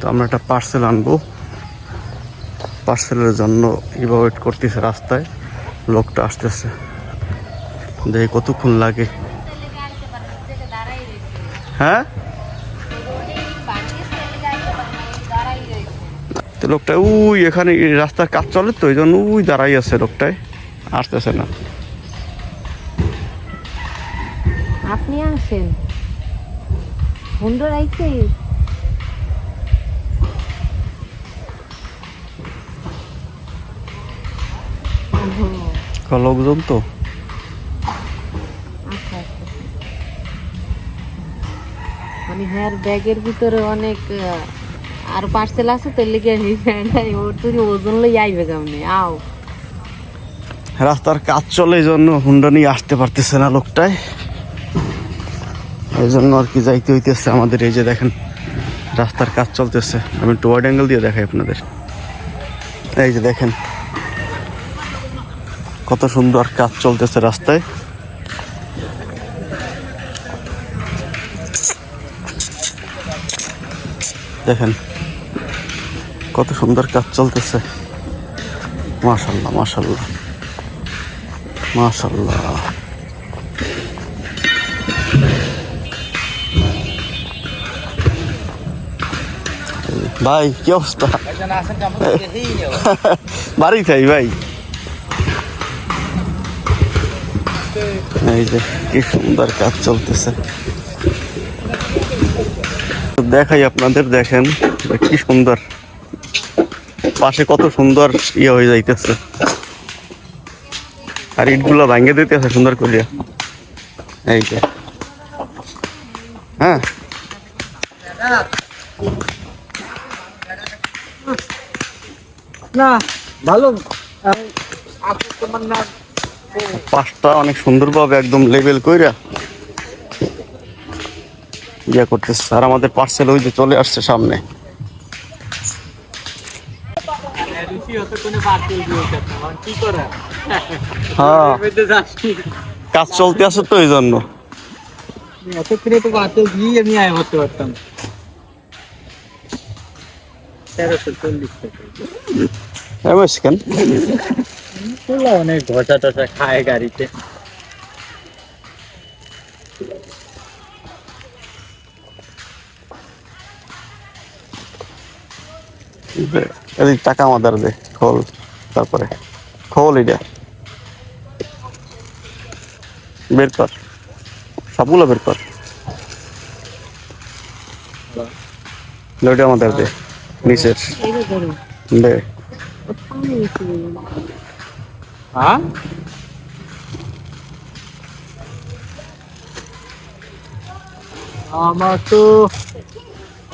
তো আমরা একটা পার্সেল আনব। পার্সেলের জন্য ইভা ওয়েট করতেছে রাস্তায়। লোকটা আসতেছে। দেখি কতক্ষণ লাগে। হ্যাঁ? তো লোকটা, উই, এখানে এই রাস্তার কাজ চলে তো ওই জন্য উই দাঁড়াই আছে লোকটায় আসতেছে না। আপনি আসেন ক লোকজন তো? মানে হ্যাঁ ব্যাগের ভিতরে অনেক আর পার্সেল আছে তো লিগে ওর তুই ওজন লই আইবে কেমনে? আও। রাস্তার কাজ চলে এই জন্য হুন্ডা নিয়ে আসতে পারতেছে না লোকটায় এই জন্য আর কি যাইতে হইতেছে আমাদের এই যে দেখেন রাস্তার কাজ চলতেছে। আমি একটু ওয়াইড অ্যাঙ্গেল দিয়ে দেখাই আপনাদের। এই যে দেখেন কত সুন্দর কাজ চলতেছে রাস্তায়। দেখেন কত সুন্দর কাজ চলতেছে। মাশাল্লাহ মাশাল্লাহ মাশাল্লাহ ভাই কি অবস্থা? বাড়ি থাই ভাই। এই যে কি সুন্দর কাজ চলতেছে। দেখাই আপনাদের দেখেন কি সুন্দর। পাশে কত সুন্দর ইয়ে হয়ে যাইতেছে। আর ইটগুলো ভাঙ্গে দিতেছে সুন্দর করিয়া। এই যে। হ্যাঁ। না ভালো। তোমার নাম? পাশটা অনেক সুন্দরভাবে একদম লেভেল কইরা ইয়া করতেছে। আর আমাদের পার্সেল ওই যে চলে আসছে সামনে। হ্যাঁ। কাজ চলতে আছে তো এই জন্য তেরোশো চল্লিশ টাকা অনেক ধসা টসা খায় গাড়িতে। এদিক টাকা আমাদের দে খোল তারপরে। খোল এটা বের কর। সবগুলো বের কর। লোটা আমাদের দে নিচের। দে। হ্যাঁ? আমার তো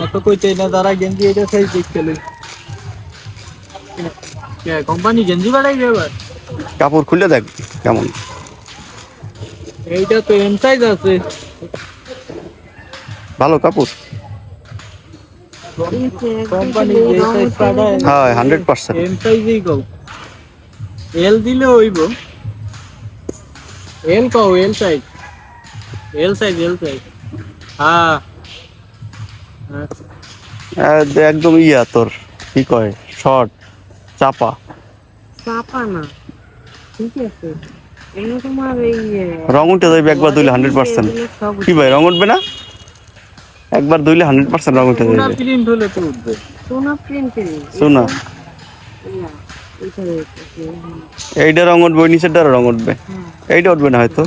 অত কইতে না তারা গেঞ্জি এটা সাইজ দেখতে কোম্পানি গেঞ্জি বাড়াই এবার? কাপড় খুলে দেখ কেমন। এইটা তো এম সাইজ আছে। ভালো কাপড়। কোম্পানি যে সাইজ পাঠায় হ্যাঁ হান্ড্রেড পার্সেন্ট এম সাইজই কও এল দিলে হইব। এল কও L size L size L size হ্যাঁ। হ্যাঁ। একদম ইয়া তোর। কি কয়? শর্ট চাপা। চাপা না। ঠিক আছে। এগুলো তোমার এই রং উঠে যাবে একবার ধুইলে হান্ড্রেড পার্সেন্ট কি ভাই রং উঠবে না? একবার ধুইলে হান্ড্রেড পার্সেন্ট রং উঠে যাবে প্রিন্ট হলে তো উঠবে। সোনা প্রিন্টের শোনা এটা এইটা রং উঠবে ওই নিচেরটারও রং উঠবে। হ্যাঁ। এইটা উঠবে না হয়তো।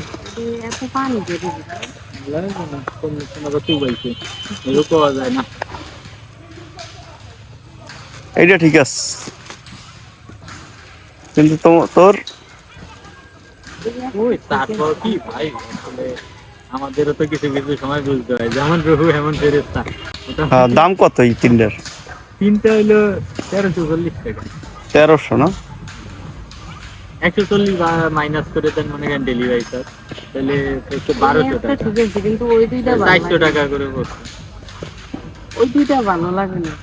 এইটা ঠিক আছে। কিন্তু তোর? তারপর কি ভাই? আসলে আমাদেরও তো কিছু কিছু সময় বুঝতে হয়। যেমন এমন ফেরেস্তা দাম কত এই তিনটার? তিনটা হইল তেরোশো চল্লিশ টাকা। তেরোশো না? একশো চল্লিশ মাইনাস করে দেন মনে করেন ডেলিভারি চার্জ তাহলে হচ্ছে বারোশো একটা টাকা। ঠিক আছে কিন্তু ওই দুইটা চারশো টাকা করে পড়ছে ওই দুইটা ভালো লাগে না।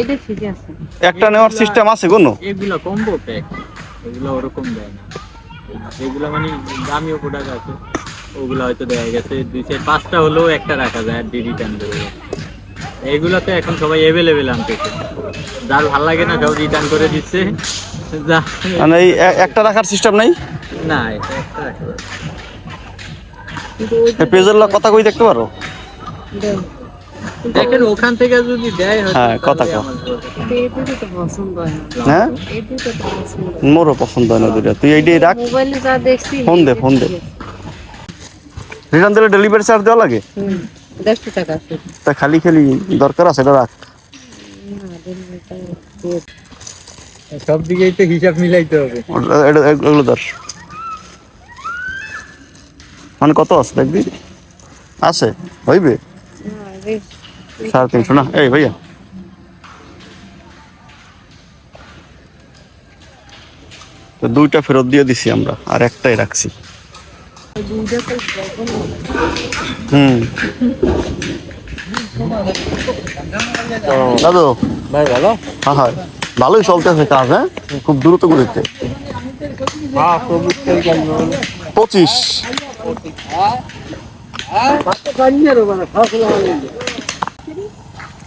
এটা ঠিক আছে। একটা নেওয়ার সিস্টেম আছে কোনো? এগুলো কম্বো প্যাক এগুলো ওরকম দেয় না। এগুলো মানে দামিও প্রোডাক্ট আছে ওগুলো হয়তো দেখা গেছে। দুই চার পাঁচটা হলেও একটা রাখা যায় আর রিটার্ন দেবে এইগুলাতে এখন সবাই অ্যাভেলেবেল আনতেছে। যার ভালো লাগে না সব রিটার্ন করে দিচ্ছে। মানে এই একটা রাখার সিস্টেম নাই? না এটা একটা কথা কই দেখতে পারো? দেখেন ওখান থেকে যদি দেয় হ্যাঁ, কথা তো হয় তো। মোরও পছন্দ হয় না দুইটা তুই এইটাই রাখ। মোবাইলে ফোন দে, ফোন দে। রিটার্ন দিলে ডেলিভারি চার্জ দেওয়া লাগে? হুম। দেড়শো টাকা তা খালি খালি দরকার আছে এটা রাখ না ডেলিভারিটা দিয়ে সব দিকেই তো হিসাব মিলাইতে হবে। এগুলো ধর। মানে কত আছে দেখবি? আছে হইবে? সাড়ে তিনশো না? এই ভাইয়া। তো দুইটা ফেরত দিয়ে দিছি আমরা আর একটাই রাখছি। হুম। দাদু। ভাই ভালো? হ্যাঁ হ্যাঁ। ভালোই চলতেছে কাজ হ্যাঁ? খুব দ্রুত কিনবো পঁচিশ।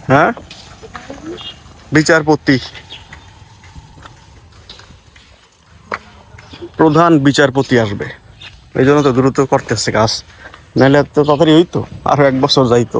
হ্যাঁ? বিচারপতি। প্রধান বিচারপতি আসবে। এই জন্য তো দ্রুত করতেছে কাজ। নাহলে তো তাড়াতাড়ি হইতো? আরও এক বছর যাইতো।